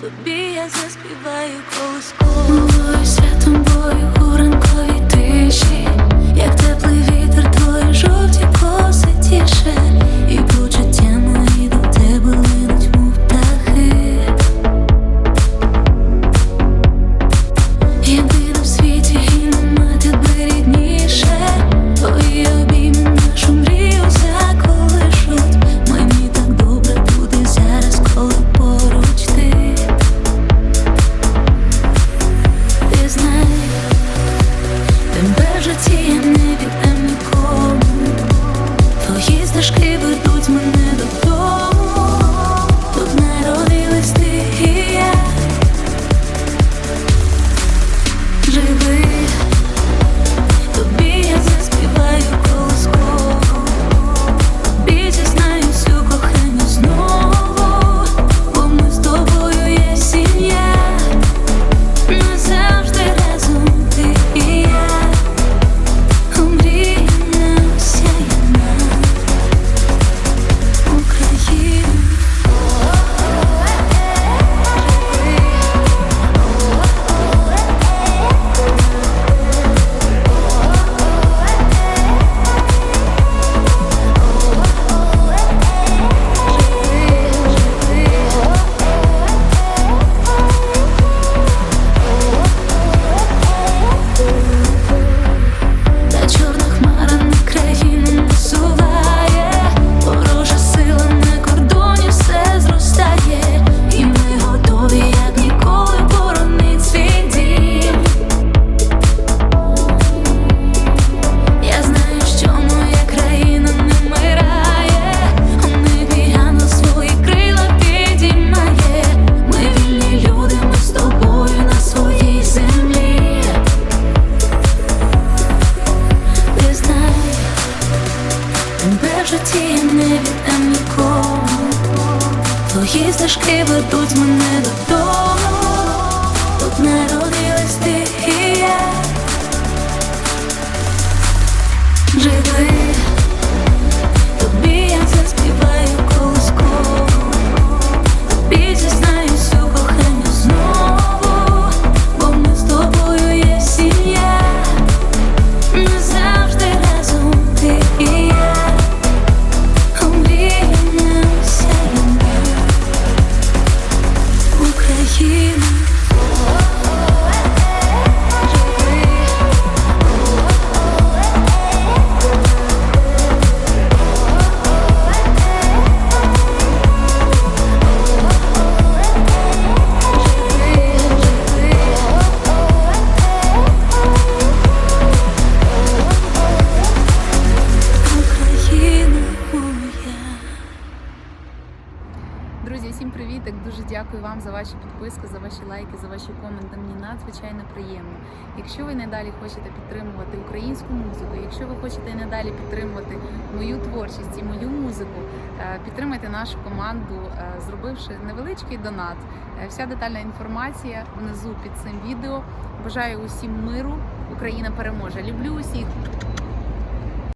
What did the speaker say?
тобі я заспіваю колись тобою, святом в житті я не віддам нікому. Твої стежки ведуть мене додому. Тут народилась ти і я. Живи, Друзі, всім привітик! Дуже дякую вам за ваші підписки, за ваші лайки, за ваші коменти. Мені надзвичайно приємно. Якщо ви надалі хочете підтримувати українську музику, якщо ви хочете надалі підтримувати мою творчість і мою музику, е, підтримайте нашу команду, е, зробивши невеличкий донат. Е, Вся детальна інформація внизу під цим відео. Бажаю усім миру. Україна переможе. Люблю усіх.